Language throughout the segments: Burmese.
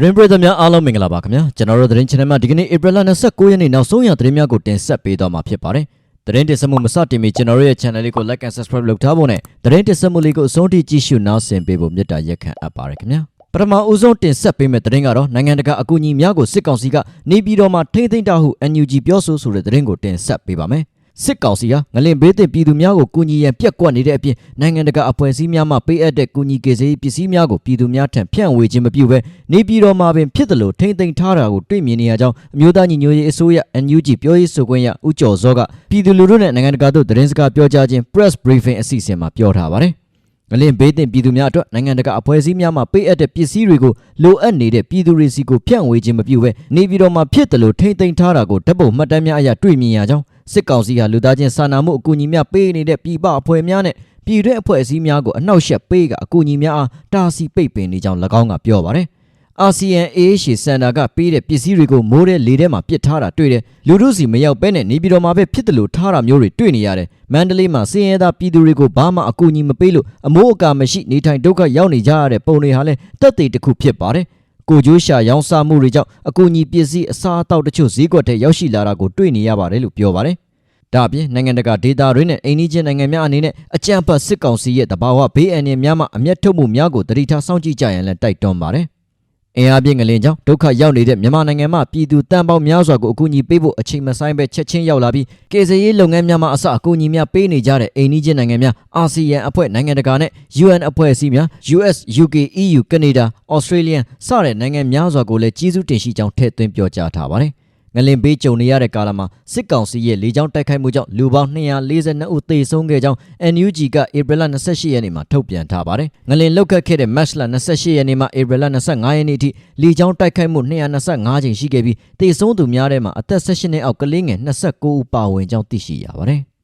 သတင်းပရိသတ်များအားလုံးမင်္ဂလာပါခင်ဗျာကျွန်တော်တို့သတင်း channel မှာဒီကနေ့ April 29ရက်နေ့နောက်ဆုံးရသတင်းများကိုတင်ဆက်ပေးသွားမှာဖြစ်ပါတယ်သတင်းတင်ဆက်မှုမစတင်မီကျွန်တော်တို့ရဲ့ channel လေးကို like and subscribe လုပ်ထားဖို့နဲ့သတင်းတင်ဆက်မှုလေးကိုအဆုံးထိကြည့်ရှုနားဆင်ပေးဖို့မေတ္တာရက်ခံအပ်ပါတယ်ခင်ဗျာပထမဦးဆုံးတင်ဆက်ပေးမယ့်သတင်းကတော့နိုင်ငံတကာအကူအညီများကိုစစ်ကောင်စီကနေပြည်တော်မှာထိမ့်သိမ်းတာဟု NUG ပြောဆိုဆိုတဲ့သတင်းကိုတင်ဆက်ပေးပါမယ် စစ်ကောင်စီဟာငလင်ဘေးတင်ပြည်သူများကိုကူညီရန်ပြက်ကွက်နေတဲ့အပြင်နိုင်ငံတကာအဖွဲ့အစည်းများမှပေးအပ်တဲ့ကူညီကေစေးပစ္စည်းများကိုပြည်သူများထံဖြန့်ဝေခြင်းမပြုဘဲနေပြည်တော်မှာပင်ဖြစ်တယ်လို့ထိမ့်သိမ်းထားတာကိုတွေ့မြင်နေရကြောင်းအမျိုးသားညီညွတ်ရေးအစိုးရ NUG ပြောရေးဆိုခွင့်ရဦးကျော်စောကပြည်သူလူထုနဲ့နိုင်ငံတကာတို့သတင်းစကားပြောကြားခြင်း press briefing အစီအစဉ်မှာပြောထားပါတယ် ငလင်ဘေးတင်ပြည်သူများအတွက်နိုင်ငံတကာအဖွဲ့အစည်းများမှပေးအပ်တဲ့ပစ္စည်းတွေကိုလိုအပ်နေတဲ့ပြည်သူတွေစီကိုဖြန့်ဝေခြင်းမပြုဘဲနေပြည်တော်မှာဖြစ်တယ်လို့ထိမ့်သိမ်းထားတာကိုဓာတ်ပုံမှတ်တမ်းများအရတွေ့မြင်ရကြောင်းစစ်ကောင်စီဟာလူသားချင်းစာနာမှုအကူအညီများပေးနေတဲ့ပြည်ပအဖွဲ့များနဲ့ပြည်တွင်းအဖွဲ့အစည်းများကိုအနှောက်အယှက်ပေးကအကူအညီများအားတားဆီးပိတ်ပင်နေကြောင်း၎င်းကပြောပါတယ် အာဆီယံ AH စင်တာကပေးတဲ့ပစ္စည်းတွေကိုမိုးတဲ့လေထဲမှာပစ်ထားတာတွေ့တယ်လူတို့စီမရောက်ပဲနဲ့နေပြည်တော်မှာပဲဖြစ်တယ်လို့ထားတာမျိုးတွေတွေ့နေရတယ်မန္တလေးမှာစင်ရဲသားပြည်သူတွေကိုဘာမှအကူအညီမပေးလို့အမိုးအကာမရှိနေထိုင်ဒုက္ခရောက်နေကြရတဲ့ပုံတွေဟာလည်းတက်သေးတစ်ခုဖြစ်ပါတယ်ကိုကျိုးရှာရောင်းစားမှုတွေကြောင့်အကူအညီပစ္စည်းအစားအသောက်တချို့ဈေးကွက်ထဲရောက်ရှိလာတာကိုတွေ့နေရပါတယ်လို့ပြောပါတယ်ဒါအပြင်နိုင်ငံတကာဒေတာတွေနဲ့အိန္ဒိချင်းနိုင်ငံများအနေနဲ့အကြံဖတ်စစ်ကောင်စီရဲ့တဘာဝဘေးအန္တရာယ်များမှအမျက်ထုတ်မှုများကိုတတိထားစောင့်ကြည့်ကြရန်လည်းတိုက်တွန်းပါတယ်။ အင်အားပြင်းငလင်ကြောင့်ဒုက္ခရောက်နေတဲ့မြန်မာနိုင်ငံမှာပြည်သူတန်ပေါင်းများစွာကိုအကူအညီပေးဖို့အချိန်မဆိုင်ပဲချက်ချင်းရောက်လာပြီးကေဇရေးလုပ်ငန်းများမှာအစအကူအညီများပေးနေကြတဲ့အိန္ဒိချင်းနိုင်ငံများအာဆီယံအဖွဲ့နိုင်ငံတကာနဲ့ UN အဖွဲ့အစည်းများ US UK EU Canada Australia စတဲ့နိုင်ငံများစွာကိုလည်းကြီးစုတင်ရှိကြောင်းထည့်သွင်းပြောကြားထားပါတယ်။ ငလင်ဘေးကြုံနေရတဲ့ကာလမှာစစ်ကောင်စီရဲ့လေကြောင်းတိုက်ခိုက်မှုကြောင့်လူပေါင်း242ဦးသေဆုံးခဲ့ကြောင်း NUG ကဧပြီလ28ရက်နေ့မှာထုတ်ပြန်ထားပါတယ်။ငလင်လောက်ခတ်ခဲ့တဲ့ March လ28ရက်နေ့မှဧပြီလ25ရက်နေ့ထိလေကြောင်းတိုက်ခိုက်မှု225ကြိမ်ရှိခဲ့ပြီးသေဆုံးသူများထဲမှာအသက်16နှစ်အောက်ကလေးငယ်29ဦးပါဝင်ကြောင်းသိရှိရပါတယ်။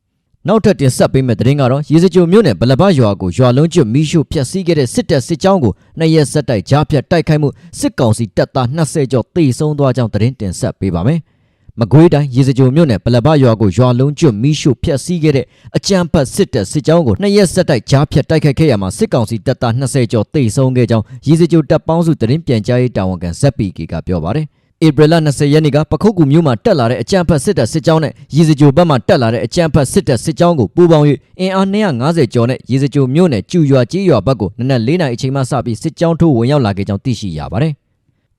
နောက်ထပ်တင်ဆက်ပေးမယ့်သတင်းကတော့ရေစကြိုမြို့နယ်ဗလဘရွာကိုရွာလုံးကျွတ်မီးရှို့ဖျက်ဆီးခဲ့တဲ့စစ်တပ်စစ်ကြောင်းကိုနှစ်ရက်ဆက်တိုက်ကြားဖြတ်တိုက်ခိုက်မှုစစ်ကောင်စီတပ်သား20ကျော်တေဆုံးသွားကြောင်းသတင်းတင်ဆက်ပေးပါမယ်။ မကွေးတိုင်းရေစကြိုမြို့နယ်ဗလဘရွာကိုရွာလုံးကျွတ်မီးရှို့ဖျက်ဆီးခဲ့တဲ့အကြမ်းဖက်စစ်တပ်စစ်ကြောင်းကိုနှစ်ရက်ဆက်တိုက်ကြားဖြတ်တိုက်ခိုက်ခဲ့ရမှာစစ်ကောင်စီတပ်သား20ကျော်တေဆုံးခဲ့ကြောင်းရေစကြိုတပ်ပေါင်းစုသတင်းပြန်ကြားရေးတာဝန်ခံဇက်ပီကီကပြောပါတယ်။ဧပြီလ20ရက်နေ့ကပခုတ်ကူမြို့မှာတက်လာတဲ့အကြမ်းဖက်စစ်တပ်စစ်ကြောင်းနဲ့ရေစကြိုဘက်မှတက်လာတဲ့အကြမ်းဖက်စစ်တပ်စစ်ကြောင်းကိုပူးပေါင်း၍အင်အား250ကျော်နဲ့ရေစကြိုမြို့နယ်ကျူရွာကြီးရွာဘက်ကိုနနက်၄နာရီအချိန်မှစပြီးစစ်ကြောင်းထိုးဝင်ရောက်လာခဲ့ကြောင်းသိရှိရပါတယ်။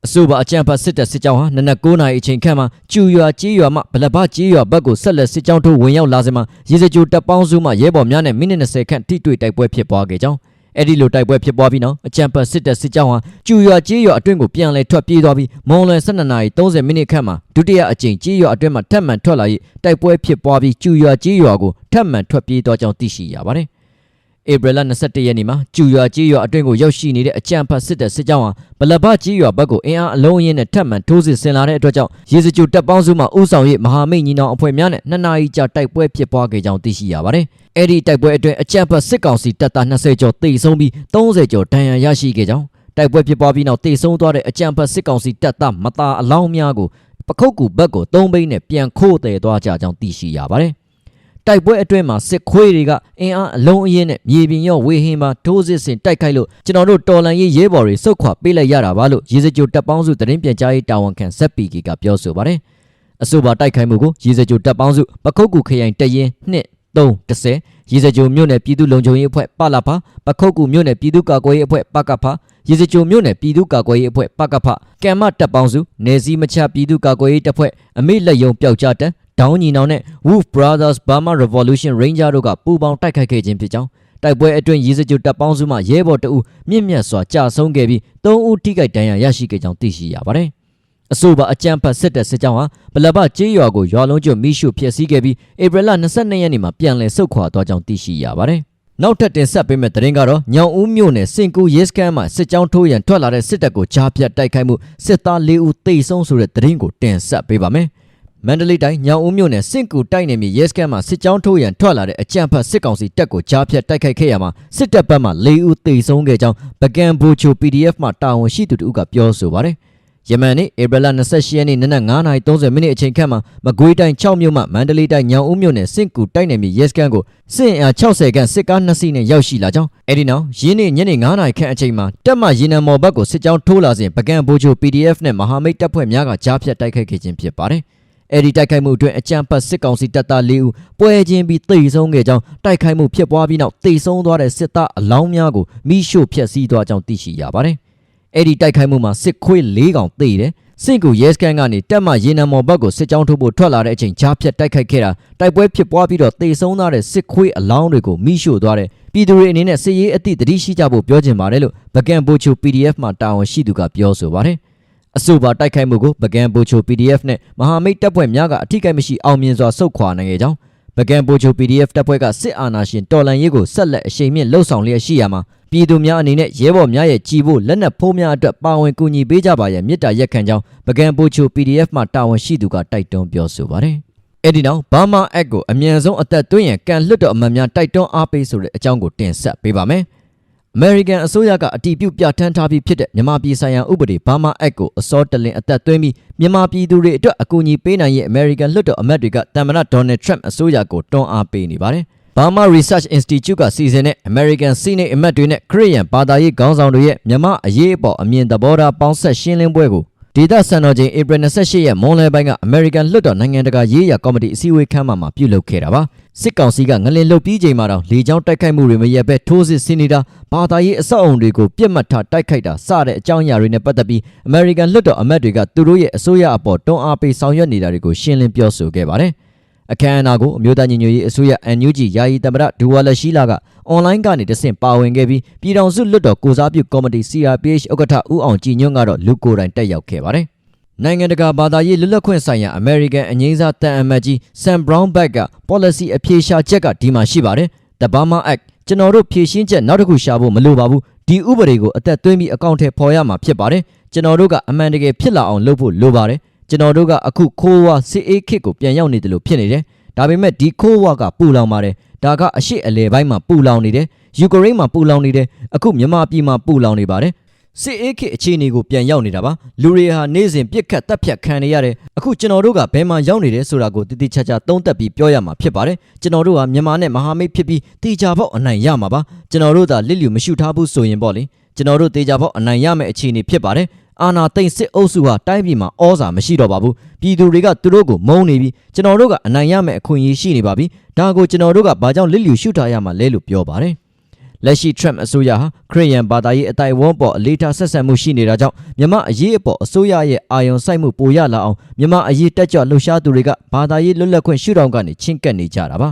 အဆိုပါအကြမ်းဖက်စစ်တပ်စစ်ကြောင်းဟာနနက်9နာရီအချိန်ခန့်မှာကျူရွာကြီးရွာမှဗလဘကြီးရွာဘက်ကိုဆက်လက်စစ်ကြောင်းထိုးဝင်ရောက်လာစမှာရေစကြိုတပ်ပေါင်းစုမှရဲဘော်များနဲ့မိနစ်20ခန့်ထိတွေ့တိုက်ပွဲဖြစ်ပွားခဲ့ကြောင်းအဲ့ဒီလိုတိုက်ပွဲဖြစ်ပွားပြီးနောက်အကြံပတ်စစ်တပ်စစ်ကြောင်းဟာကျူရွာကြေးရွာအတွင်းကိုပြန်လည်ထွက်ပြေးသွားပြီးမွန်လွယ်12နာရီ30မိနစ်ခန့်မှာဒုတိယအကြိမ်ကြေးရွာအတွင်းမှာထပ်မံထွက်လာ၍တိုက်ပွဲဖြစ်ပွားပြီးကျူရွာကြေးရွာကိုထပ်မံထွက်ပြေးသွားကြောင်းသိရှိရပါတယ် ဧပြီလ21ရက်နေ့မှာကျူရွာကြေးရွာအတွင်းကိုရောက်ရှိနေတဲ့အကြံဖတ်စစ်တပ်စစ်ကြောင်းဟာဗလဘကြေးရွာဘက်ကိုအင်အားအလုံးအင်းနဲ့ထပ်မံထိုးစစ်ဆင်လာတဲ့အတွက်ကြောင့်ရေစကြိုတပ်ပေါင်းစုမှဥဆောင်၍မဟာမိတ်ညီနောင်အဖွဲ့များနဲ့နှစ်နာရီကြာတိုက်ပွဲဖြစ်ပွားခဲ့ကြောင်းသိရှိရပါတယ်။အဲ့ဒီတိုက်ပွဲအတွင်းအကြံဖတ်စစ်ကောင်စီတပ်သား20ကျော်တေဆုံးပြီး30ကျော်ဒဏ်ရာရရှိခဲ့ကြောင်းတိုက်ပွဲဖြစ်ပွားပြီးနောက်တေဆုံးသွားတဲ့အကြံဖတ်စစ်ကောင်စီတပ်သားမသားအလောင်းများကိုပခုတ်ကူဘက်ကိုသုံးဘိန်းနဲ့ပြန်ခိုးတယ်သွားကြကြောင်းသိရှိရပါတယ်။ တိုက်ပွဲအတွင်းမှာစစ်ခွေးတွေကအင်အားအလုံးအင်းနဲ့မြေပြင်ရောဝေဟင်မှာထိုးစစ်ဆင်တိုက်ခိုက်လို့ကျွန်တော်တို့တော်လန်ရေးရဲဘော်တွေစုတ်ခွာပေးလိုက်ရတာပါလို့ရေစကြိုတပ်ပေါင်းစုသတင်းပြန်ကြားရေးတာဝန်ခံဇက်ပီကီကပြောဆိုပါတယ်အဆိုပါတိုက်ခိုက်မှုကိုရေစကြိုတပ်ပေါင်းစုပခုတ်ကူခရိုင်တရင်2 310ရေစကြိုမြို့နယ်ပြည်သူ့လုံခြုံရေးအဖွဲ့ပလဖပခုတ်ကူမြို့နယ်ပြည်သူ့ကာကွယ်ရေးအဖွဲ့ပကဖရေစကြိုမြို့နယ်ပြည်သူ့ကာကွယ်ရေးအဖွဲ့ပကဖကံမတပ်ပေါင်းစုနေစည်းမချပြည်သူ့ကာကွယ်ရေးတပ်ဖွဲ့အမိလက်ယုံပျောက်ကြားတန်း ဒေါင်းညီနောင်နဲ့ Wolf Brothers Burma Revolution Ranger တို့ကပူးပေါင်းတိုက်ခိုက်ခဲ့ခြင်းဖြစ်ကြောင်းတိုက်ပွဲအတွင်းရေစကြိုတပ်ပေါင်းစုမှရဲဘော်တအုပ်မြင့်မြတ်စွာကြာဆုံးခဲ့ပြီး၃ဦးထိခိုက်ဒဏ်ရာရရှိခဲ့ကြောင်းသိရှိရပါတယ်။အဆိုပါအကြမ်းဖက်စစ်တပ်စစ်ကြောင်းဟာဗလဘကျေးရွာကိုရွာလုံးကျွတ်မိရှုဖျက်ဆီးခဲ့ပြီးဧပြီလ22ရက်နေ့မှာပြန်လည်ဆုတ်ခွာသွားကြောင်းသိရှိရပါတယ်။နောက်ထပ်တင်ဆက်ပေးမယ့်သတင်းကတော့ညောင်ဦးမြို့နယ်စင်ကူရဲစခန်းမှာစစ်ကြောင်းထိုးရန်ထွက်လာတဲ့စစ်တပ်ကိုကြားပြတ်တိုက်ခိုက်မှုစစ်သား၄ဦးသေဆုံးဆိုတဲ့သတင်းကိုတင်ဆက်ပေးပါမယ်။ မန္တလေးတိုင်းညောင်ဦးမြို့နယ်စင့်ကူတိုက်နယ်မြေရဲစခန်းမှာစစ်ကြောင်းထိုးရန်ထွက်လာတဲ့အကြမ်းဖက်စစ်ကောင်စီတပ်ကိုကြားဖြတ်တိုက်ခိုက်ခဲ့ရမှာစစ်တပ်ဘက်မှ၄ဦးသေဆုံးခဲ့ကြောင်းပကံဘူချို PDF မှတာဝန်ရှိသူတို့ကပြောဆိုပါတယ်ယမန်နေ့ဧပြီလ28ရက်နေ့နနက်9:30မိနစ်အချိန်ခန့်မှာမကွေးတိုင်း6မြို့မှမန္တလေးတိုင်းညောင်ဦးမြို့နယ်စင့်ကူတိုက်နယ်မြေရဲစခန်းကိုစစ်အင်အား60ခန့်စစ်ကား2စီးနဲ့ရောက်ရှိလာကြောင်းအဲဒီနောက်ရင်းနေညနေ9:00ခန့်အချိန်မှာတက်မရေနံမော်ဘက်ကိုစစ်ကြောင်းထိုးလာစဉ်ပကံဘိုးချို PDF နဲ့မဟာမိတ်တပ်ဖွဲ့များကကြားဖြတ်တိုက်ခိုက်ခဲ့ခြင်းဖြစ်ပါတယ်။ အဲဒီတိုက်ခိုက်မှုအတွင်းအကြမ်းဖက်စစ်ကောင်စီတပ်သား၄ဦးပွဲချင်းပြီးတိတ်ဆုံးခဲ့ကြောင်းတိုက်ခိုက်မှုဖြစ်ပွားပြီးနောက်တိတ်ဆုံးသွားတဲ့စစ်သားအလောင်းများကိုမိရှို့ဖျက်ဆီးသွားကြောင်းသိရှိရပါတယ်။အဲဒီတိုက်ခိုက်မှုမှာစစ်ခွေး၄ကောင်သေတယ်။စင့်ကူရဲစကန်ကနေတက်မရေနံမော်ဘက်ကိုစစ်ကြောင်းထုတ်ဖို့ထွက်လာတဲ့အချိန်ကြားဖြတ်တိုက်ခိုက်ခဲ့တာတိုက်ပွဲဖြစ်ပွားပြီးတော့တိတ်ဆုံးသွားတဲ့စစ်ခွေးအလောင်းတွေကိုမိရှို့သွားတဲ့ပြည်သူတွေအနေနဲ့စစ်ရေးအသည့်တတိရှိကြဖို့ပြောချင်ပါတယ်လို့ဗကန်ဘိုချို PDF မှာတာဝန်ရှိသူကပြောဆိုပါတယ်။ အဆိုပါတိုက်ခိုက်မှုကိုဗကန်ဘိုချို PDF နဲ့မဟာမိတ်တပ်ဖွဲ့များကအထိကိမရှိအောင်မြင်စွာဆုတ်ခွာနိုင်ခဲ့ကြောင်းဗကန်ဘိုချို PDF တပ်ဖွဲ့ကစစ်အာဏာရှင်တော်လှန်ရေးကိုဆက်လက်အရှိန်မြင့်လှုပ်ဆောင်လျက်ရှိရမှာပြည်သူများအနေနဲ့ရဲဘော်များရဲ့ကြည်ဖို့လက်နက်ဖိုးများအတွက်ပါဝင်ကူညီပေးကြပါရန်မြစ်တာရက်ခံကြောင်းဗကန်ဘိုချို PDF မှာတာဝန်ရှိသူကတိုက်တွန်းပြောဆိုပါတယ်။အဲ့ဒီနောက်ဘာမာအက်ကိုအမြန်ဆုံးအသက်သွင်းရန်ကန်လွတ်တော်အမတ်များတိုက်တွန်းအားပေးဆိုတဲ့အကြောင်းကိုတင်ဆက်ပေးပါမယ်။ American အစိုးရကအတည်ပြုပြဋ္ဌာန်းထားပြီးဖြစ်တဲ့မြန်မာပြည်ဆိုင်ရာဥပဒေ Burma Act ကိုအစောတလင်အသက်သွင်းပြီးမြန်မာပြည်သူတွေအတွက်အကူအညီပေးနိုင်ရေး American လွှတ်တော်အမတ်တွေကတမန်တော် Donald Trump အစိုးရကိုတွန်းအားပေးနေပါတယ်။ Burma Research Institute ကစီစဉ်တဲ့ American Senate အမတ်တွေနဲ့ခရစ်ယာန်ဘာသာရေးခေါင်းဆောင်တွေရဲ့မြန်မာအရေးအပေါ်အမြင်သဘောထားပေါင်းဆက်ရှင်းလင်းပွဲကို ဒေသစံတော်ချိန်ဧပြီ28ရက်မွန်လယ်ပိုင်းက American လွှတ်တော်နိုင်ငံတကာရေးရာကော်မတီအစည်းအဝေးခန်းမှာပြုလုပ်ခဲ့တာပါစစ်ကောင်စီကငလင်လုတ်ပြီးချိန်မှာတော့လေကြောင်းတိုက်ခိုက်မှုတွေမရက်ပဲထိုးစစ်ဆင်နေတာဘာသာရေးအဆောက်အုံတွေကိုပြစ်မှတ်ထားတိုက်ခိုက်တာစတဲ့အကြောင်းအရာတွေနဲ့ပတ်သက်ပြီး American လွှတ်တော်အမတ်တွေကသူတို့ရဲ့အစိုးရအပေါ်တွန်းအားပေးဆောင်ရွက်နေတာတွေကိုရှင်းလင်းပြောဆိုခဲ့ပါတယ် အခမ်းအနားကိုအမျိုးသားညီညွတ်ရေးအစိုးရ NUG ယာယီသမ္မတဒူဝါလက်ရှိလာကအွန်လိုင်းကနေတဆင့်ပါဝင်ခဲ့ပြီးပြည်ထောင်စုလွှတ်တော်ကိုစားပြုကော်မတီ CRPH ဥက္ကဋ္ဌဦးအောင်ကြည်ညွန့်ကတော့လူကိုယ်တိုင်တက်ရောက်ခဲ့ပါတယ်နိုင်ငံတကာဘာသာရေးလွတ်လပ်ခွင့်ဆိုင်ရာ American အငိမ့်စားတန်အမတ်ကြီး Sam Brownback က policy အဖြေရှာချက်ကဒီမှာရှိပါတယ်။ The Burma Act ကျွန်တော်တို့ဖြေရှင်းချက်နောက်တစ်ခုရှာဖို့မလိုပါဘူး။ဒီဥပဒေကိုအသက်သွင်းပြီးအကောင့်ထဲပေါ်ရမှာဖြစ်ပါတယ်။ကျွန်တော်တို့ကအမှန်တကယ်ဖြစ်လာအောင်လုပ်ဖို့လိုပါတယ်။ ကျွန်တော်တို့ကအခုခိုးဝါစစ်အေးခစ်ကိုပြန်ရောက်နေတယ်လို့ဖြစ်နေတယ်။ဒါပေမဲ့ဒီခိုးဝါကပူလောင်ပါတယ်။ဒါကအရှိအလဲပိုင်းမှာပူလောင်နေတယ်။ယူကရိန်းမှာပူလောင်နေတယ်။အခုမြန်မာပြည်မှာပူလောင်နေပါတယ်။ စစ်အေးခေတ်အခြေအနေကိုပြန်ရောက်နေတာပါလူတွေဟာနေ့စဉ်ပြစ်ခတ်တပ်ဖြတ်ခံနေရတယ်အခုကျွန်တော်တို့ကဘယ်မှာရောက်နေတယ်ဆိုတာကိုတိတိကျကျသုံးသပ်ပြီးပြောရမှာဖြစ်ပါတယ်ကျွန်တော်တို့ဟာမြန်မာနဲ့မဟာမိတ်ဖြစ်ပြီးတေချာပေါက်အနိုင်ရမှာပါကျွန်တော်တို့သာလစ်လျူမရှုထားဘူးဆိုရင်ပေါ့လေကျွန်တော်တို့တေချာပေါက်အနိုင်ရမယ့်အခြေအနေဖြစ်ပါတယ်အာနာသိမ့်စစ်အုပ်စုဟာတိုင်းပြည်မှာဩဇာမရှိတော့ပါဘူးပြည်သူတွေကသူတို့ကိုမုန်းနေပြီးကျွန်တော်တို့ကအနိုင်ရမယ့်အခွင့်အရေးရှိနေပါပြီဒါကိုကျွန်တော်တို့ကဘာကြောင့်လစ်လျူရှုထားရမှာလဲလို့ပြောပါတယ် လက်ရှိ Trump အစိုးရဟာခရီးယန်ဘာသာရေးအတိုင်းဝန်းပေါ်အလေးထားဆက်ဆံမှုရှိနေတာကြောင့်မြန်မာအရေးအပေါ်အစိုးရရဲ့အာရုံစိုက်မှုပိုရလာအောင်မြန်မာအရေးတက်ကြွလှုပ်ရှားသူတွေကဘာသာရေးလွတ်လပ်ခွင့်ရှုထောင့်ကနေချင်းကပ်နေကြတာပါ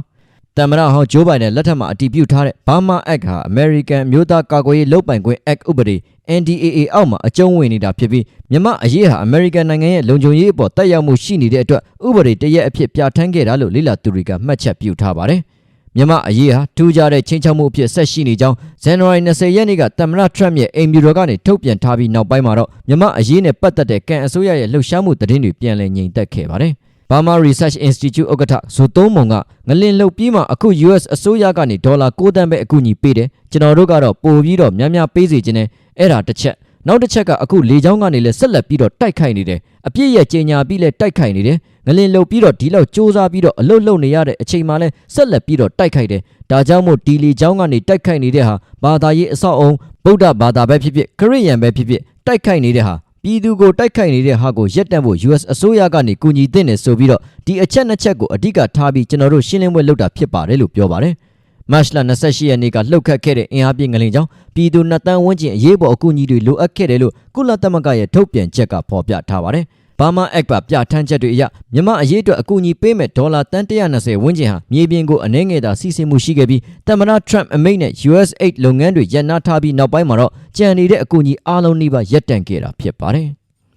တမရဟောင်းဂျိုးဘိုင်ဒန်လက်ထက်မှာအတည်ပြုထားတဲ့ Burma Act ဟာ American မျိုးသားကာကွယ်ရေးလုပ်ပိုင်ခွင့် Act ဥပဒေ NDAA အောက်မှာအကျုံးဝင်နေတာဖြစ်ပြီးမြန်မာအရေးဟာ American နိုင်ငံရဲ့လုံခြုံရေးအပေါ်တက်ရောက်မှုရှိနေတဲ့အတွက်ဥပဒေတရက်အဖြစ်ပြဋ္ဌာန်းခဲ့တာလို့လေ့လာသူတွေကမှတ်ချက်ပြုထားပါတယ်။ မြန်မာအရေးဟာထူးခြားတဲ့ချင်းချောက်မှုအဖြစ်ဆက်ရှိနေကြောင်းဇန်နဝါရီ20ရက်နေ့ကသမ္မတထရမ့်ရဲ့အိမ်ဖြူတော်ကနေထုတ်ပြန်ထားပြီးနောက်ပိုင်းမှာတော့မြန်မာအရေးနဲ့ပတ်သက်တဲ့ကန်အစိုးရရဲ့လှုပ်ရှားမှုသတင်းတွေပြန်လည်ငြိမ်သက်ခဲ့ပါတယ်။ Burma Research Institute ဥက္ကဋ္ဌဇိုသုံးမုံကငလင်လှုပ်ပြီးမှအခု US အစိုးရကနေဒေါ်လာ6တန်းပဲအကူအညီပေးတယ်ကျွန်တော်တို့ကတော့ပို့ပြီးတော့များများပေးစီခြင်းနဲ့အဲ့ဒါတစ်ချက် နောက်တစ်ချက်ကအခုလေချောင်းကနေလည်းဆက်လက်ပြီးတော့တိုက်ခိုက်နေတယ်အပြစ်ရဲ့ကြေညာပြီးလဲတိုက်ခိုက်နေတယ်ငလင်လှုပ်ပြီးတော့ဒီလောက်စ조사ပြီးတော့အလုတ်လုံနေရတဲ့အချိန်မှလဲဆက်လက်ပြီးတော့တိုက်ခိုက်တယ်ဒါကြောင့်မို့ဒီလေချောင်းကနေတိုက်ခိုက်နေတဲ့ဟာဘာသာရေးအဆောက်အုံဗုဒ္ဓဘာသာပဲဖြစ်ဖြစ်ခရစ်ယာန်ပဲဖြစ်ဖြစ်တိုက်ခိုက်နေတဲ့ဟာပြည်သူကိုတိုက်ခိုက်နေတဲ့ဟာကိုရက်တန့်ဖို့ US အစိုးရကနေကူညီတဲ့နေဆိုပြီးတော့ဒီအချက်နှစ်ချက်ကိုအဓိကထားပြီးကျွန်တော်တို့ရှင်းလင်းပွဲလုပ်တာဖြစ်ပါတယ်လို့ပြောပါတယ်။ မတ်လ28ရက်နေ့ကလှုပ်ခတ်ခဲ့တဲ့အင်အားပြင်းငလင်ကြောင့်ပြည်သူနှစ်တန်းဝန်းကျင်အရေးပေါ်အကူအညီတွေလိုအပ်ခဲ့တယ်လို့ကုလသမဂ္ဂရဲ့ထုတ်ပြန်ချက်ကဖော်ပြထားပါတယ်။ဘာမာအက်ပါပြဋ္ဌာန်းချက်တွေအရမြန်မာအရေးအတွက်အကူအညီပေးမဲ့ဒေါ်လာတန်120ဝန်းကျင်ဟာမြေပြင်ကိုအနှဲငယ်သာစီစဉ်မှုရှိခဲ့ပြီးတမနာထရမ့်အမိန့်နဲ့ USAID လုပ်ငန်းတွေရပ်နားထားပြီးနောက်ပိုင်းမှာတော့ကြံနေတဲ့အကူအညီအားလုံးနှိပါရပ်တန့်ခဲ့တာဖြစ်ပါတယ်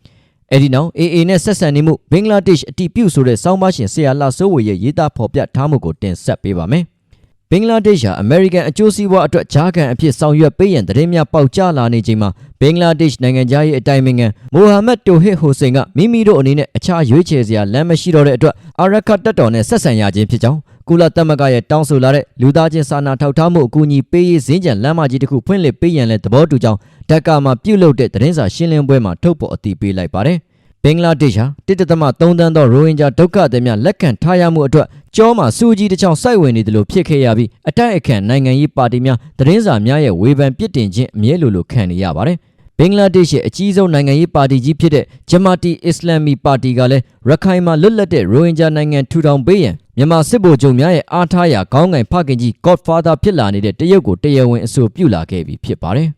။အဲဒီနောက် AA နဲ့ဆက်ဆံနေမှုဘင်္ဂလားဒေ့ရှ်အတီးပြုတ်ဆိုတဲ့စောင်းပါရှင်ဆရာလာစိုးဝေရဲ့ရေးသားဖော်ပြထားမှုကိုတင်ဆက်ပေးပါမယ်။ ဘင်္ဂလားဒေ့ရှ်ဟာအမေရိကန်အကျိုးစီးပွားအတွက်ဂျာကန်အဖြစ်ဆောင်ရွက်ပေးရန်သတင်းများပေါက်ကြားလာနေချိန်မှာဘင်္ဂလားဒေ့ရှ်နိုင်ငံသားရဲ့အတိုင်ပင်ခံမိုဟာမက်တိုဟစ်ဟိုစိန်ကမိမိတို့အနေနဲ့အခြားရွေးချယ်စရာလမ်းမရှိတော့တဲ့အတွက်အာရခတ်တပ်တော်နဲ့ဆက်ဆံရခြင်းဖြစ်ကြောင်းကုလသမဂ္ဂရဲ့တောင်းဆိုလာတဲ့လူသားချင်းစာနာထောက်ထားမှုအကူအညီပေးရေးစင်းကြံလမ်းမကြီးတစ်ခုဖွင့်လှစ်ပေးရန်လဲသဘောတူကြောင်းဓက္ကာမှာပြုလုပ်တဲ့သတင်းစာရှင်းလင်းပွဲမှာထုတ်ပေါ်အတည်ပြုလိုက်ပါတယ်။ ဘင်္ဂလားဒေ့ရှ်ဟာတစ်တသမ3တန်းသောရိုဟင်ဂျာဒုက္ခသည်များလက်ခံထားရမှုအတွက်ကြောမှာစူကြီးတစ်ချောင်းစိုက်ဝင်နေတယ်လို့ဖြစ်ခဲ့ရပြီးအတိုက်အခံနိုင်ငံရေးပါတီများသတင်းစာများရဲ့ဝေဖန်ပြစ်တင်ခြင်းအမြဲလိုလိုခံနေရပါတယ်။ဘင်္ဂလားဒေ့ရှ်ရဲ့အကြီးဆုံးနိုင်ငံရေးပါတီကြီးဖြစ်တဲ့ဂျမာတီအစ္စလာမီပါတီကလည်းရခိုင်မှာလွတ်လပ်တဲ့ရိုဟင်ဂျာနိုင်ငံထူထောင်ပေးရန်မြန်မာစစ်ဗိုလ်ချုပ်များရဲ့အားထားရာခေါင်းငိုင်ဖခင်ကြီး Godfather ဖြစ်လာနေတဲ့တရုတ်ကိုတရားဝင်အဆိုပြုလာခဲ့ပြီဖြစ်ပါတယ်။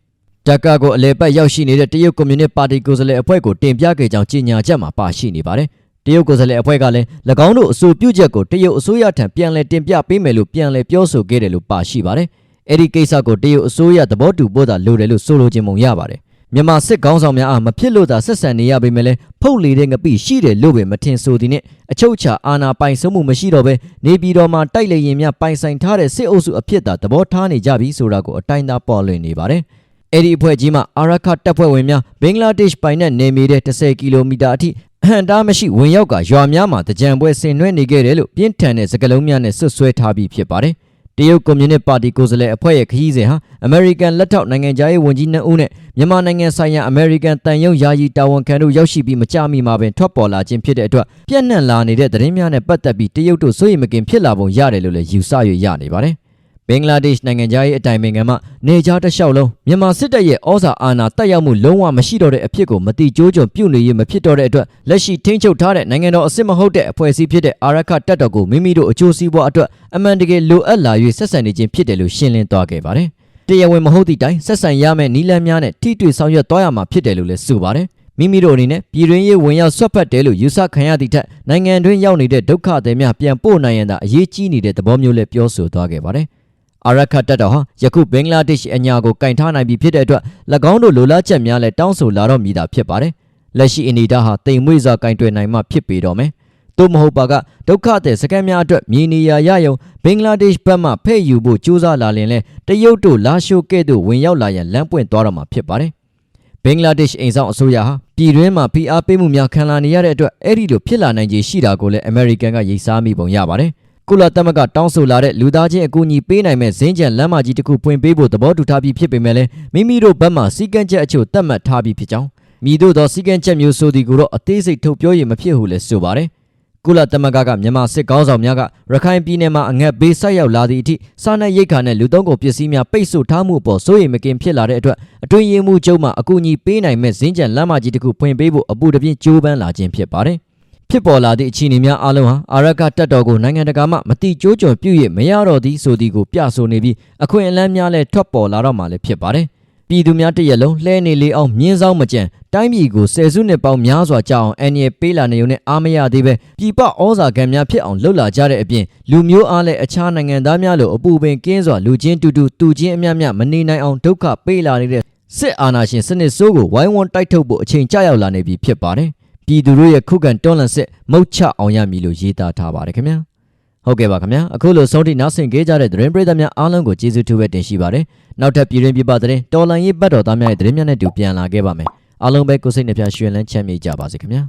တက္ကကိုအလဲပတ်ရောက်ရှိနေတဲ့တရုတ်ကွန်မြူနစ်ပါတီကိုယ်စားလှယ်အဖွဲ့ကိုတင်ပြခဲ့ကြောင်းကြေညာချက်မှာပါရှိနေပါတယ်။တရုတ်ကိုယ်စားလှယ်အဖွဲ့ကလည်း၎င်းတို့အဆိုပြုချက်ကိုတရုတ်အစိုးရထံပြန်လည်တင်ပြပေးမယ်လို့ပြန်လည်ပြောဆိုခဲ့တယ်လို့ပါရှိပါတယ်။အဲ့ဒီကိစ္စကိုတရုတ်အစိုးရသဘောတူဖို့သာလိုတယ်လို့ဆိုလိုချင်ပုံရပါတယ်။မြန်မာစစ်ကောင်းဆောင်များအားမဖြစ်လို့သာဆက်ဆံနေရပေမဲ့လည်းဖုတ်လေတဲ့ငပိရှိတယ်လို့ပဲမထင်ဆိုသည်နဲ့အချုပ်ချာအာဏာပိုင်ဆုံးမှုမရှိတော့ပဲနေပြည်တော်မှာတိုက်လေရင်များပိုင်ဆိုင်ထားတဲ့စစ်အုပ်စုအဖြစ်သာသဘောထားနေကြပြီဆိုတာကိုအတိုင်းသားပေါ်လွင်နေပါတယ်။ အဲ့ဒီအဖွဲ့ကြီးမှာအာရခတပ်ဖွဲ့ဝင်များဘင်္ဂလားဒေ့ရှ်ပိုင်နက်နယ်မြေတဲ့10ကီလိုမီတာအထိအဟံတားမရှိဝင်ရောက်ကရွာများမှာတကြံပွဲဆင်နွှဲနေခဲ့တယ်လို့ပြင်းထန်တဲ့စကားလုံးများနဲ့ဆွတ်ဆွဲထားပြီးဖြစ်ပါတယ်။တရုတ်ကွန်မြူနစ်ပါတီကိုယ်စားလှယ်အဖွဲ့ရဲ့ခရီးစဉ်ဟာအမေရိကန်လက်ထောက်နိုင်ငံသားရေးဝန်ကြီးနှစ်ဦးနဲ့မြန်မာနိုင်ငံဆိုင်ရာအမေရိကန်တန်ယုံယာယီတာဝန်ခံတို့ရောက်ရှိပြီးမကြာမီမှာပင်ထွက်ပေါ်လာခြင်းဖြစ်တဲ့အတွက်ပြန့်နှံ့လာနေတဲ့သတင်းများနဲ့ပတ်သက်ပြီးတရုတ်တို့စိုးရိမ်မကင်ဖြစ်လာပုံရတယ်လို့လည်းယူဆရရနေပါတယ်။ ဘင်္ဂလားဒေ့ရှ်နိုင်ငံသားရေးအတိုင်ပင်ခံမှနေကြားတစ်လျှောက်လုံးမြန်မာစစ်တပ်ရဲ့ဩဇာအာဏာတက်ရောက်မှုလုံးဝမရှိတော့တဲ့အဖြစ်ကိုမတိကျိုးကြုံပြုနေရမဖြစ်တော့တဲ့အတွက်လက်ရှိထိန်းချုပ်ထားတဲ့နိုင်ငံတော်အစစ်မဟုတ်တဲ့အဖွဲ့အစည်းဖြစ်တဲ့အာရခတပ်တော်ကိုမိမိတို့အကျိုးစီးပွားအတွက်အမှန်တကယ်လိုအပ်လာ၍ဆက်ဆံနေခြင်းဖြစ်တယ်လို့ရှင်းလင်းသွားခဲ့ပါတယ်။တရားဝင်မဟုတ်သည့်တိုင်ဆက်ဆံရမယ့်နီလန်းများနဲ့ထိတွေ့ဆောင်ရွက်သွားရမှာဖြစ်တယ်လို့လည်းဆိုပါတယ်။မိမိတို့အနေနဲ့ပြည်တွင်းရေးဝင်ရောက်ဆွတ်ဖက်တယ်လို့ယူဆခံရသည့်ထက်နိုင်ငံတွင်းရောက်နေတဲ့ဒုက္ခသည်များပြန်ပို့နိုင်ရန်သာအရေးကြီးနေတဲ့သဘောမျိုးလည်းပြောဆိုသွားခဲ့ပါတယ်။ အာရခတပ်တော်ဟာယခုဘင်္ဂလားဒေ့ရှ်အညာကိုကင်ထားနိုင်ပြီဖြစ်တဲ့အတွက်၎င်းတို့လိုလားချက်များလည်းတောင်းဆိုလာတော့မည်သာဖြစ်ပါတယ်။လက်ရှိအနေအထားဟာတိမ်မွေ့စွာကင်တွယ်နိုင်မှဖြစ်ပေတော့မယ်။သို့မဟုတ်ပါကဒုက္ခသည်စကန်များအတွက်မြေနေရာရယုံဘင်္ဂလားဒေ့ရှ်ဘက်မှဖဲ့ယူဖို့ကြိုးစားလာရင်လဲတရုတ်တို့လာရှိုးကဲ့သို့ဝင်ရောက်လာရန်လမ်းပွင့်သွားတော့မှာဖြစ်ပါတယ်။ဘင်္ဂလားဒေ့ရှ်အိမ်ဆောင်အစိုးရဟာပြည်တွင်းမှာဖိအားပေးမှုများခံလာနေရတဲ့အတွက်အဲ့ဒီလိုဖြစ်လာနိုင်ခြေရှိတာကိုလည်းအမေရိကန်ကရိပ်စားမိပုံရပါတယ်။ ကုလသမဂ္ဂတောင်းဆိုလာတဲ့လူသားချင်းအကူအညီပေးနိုင်မဲ့ဇင်းကြံလမ်းမကြီးတစ်ခုဖွင့်ပေးဖို့သဘောတူထားပြီးဖြစ်ပေမဲ့လည်းမိမိတို့ဘက်မှစီကံချက်အချို့သတ်မှတ်ထားပြီးဖြစ်ကြောင်းမိတို့သောစီကံချက်မျိုးဆိုသည်ကိုတော့အသေးစိတ်ထုတ်ပြောရမဖြစ်ဟုလည်းဆိုပါတယ်။ကုလသမဂ္ဂကမြန်မာစစ်ကောင်းဆောင်များကရခိုင်ပြည်နယ်မှာအငတ်ဘေးဆက်ရောက်လာသည့်အထိစာနယ်ရိတ်ခါနဲ့လူသုံးကုန်ပစ္စည်းများပိတ်ဆို့ထားမှုအပေါ်စိုးရိမ်မကင်ဖြစ်လာတဲ့အတွက်အတွင်းရင်မှုချုပ်မှအကူအညီပေးနိုင်မဲ့ဇင်းကြံလမ်းမကြီးတစ်ခုဖွင့်ပေးဖို့အပူတပြင်းကြိုးပမ်းလာခြင်းဖြစ်ပါတယ်။ ဖြစ်ပေါ်လာသည့်အခြေအနေများအလုံးဟာအာရကတပ်တော်ကိုနိုင်ငံတကာမှမတိကျိုးကျွံပြု၍မရတော့သည်ဆိုသည်ကိုပြဆိုနေပြီးအခွင့်အလမ်းများလည်းထွက်ပေါ်လာတော့မှလည်းဖြစ်ပါတယ်။ပြည်သူများတရက်လုံးလှဲနေလေအောင်မြင်းဆောင်မကြံတိုင်းပြည်ကိုဆယ်စုနှစ်ပေါင်းများစွာကြာအောင်အန်ရပေးလာနေုံနဲ့အားမရသေးပဲပြည်ပဩဇာခံများဖြစ်အောင်လှုပ်လာကြတဲ့အပြင်လူမျိုးအားလည်းအခြားနိုင်ငံသားများလိုအပူပင်ကင်းစွာလူချင်းတူတူတူချင်းအမြတ်မြတ်မနေနိုင်အောင်ဒုက္ခပေးလာနေတဲ့စစ်အာဏာရှင်စနစ်ဆိုးကိုဝိုင်းဝန်းတိုက်ထုတ်ဖို့အချိန်ကြာရောက်လာနေပြီဖြစ်ပါတယ်။ ပြည်သူတို့ရဲ့ခုခံတွန်းလှန်စစ်မုတ်ချအောင်ရမည်လို့ရေးသားထားပါတယ်ခင်ဗျာ။ဟုတ်ကဲ့ပါခင်ဗျာအခုလိုဆုံးထိနောက်ဆင်ခဲ့ကြတဲ့သတင်းပရိသတ်များအားလုံးကိုကျေးဇူးထူးပဲတင်ရှိပါတယ်နောက်ထပ်ပြည်တွင်းပြပသတင်းတော်လန်ရေးပတ်တော်သားများရဲ့သတင်းများနဲ့တူပြန်လာခဲ့ပါမယ်အားလုံးပဲကိုယ်စိတ်နှပြရွှင်လန်းချမ်းမြေ့ကြပါစေခင်ဗျာ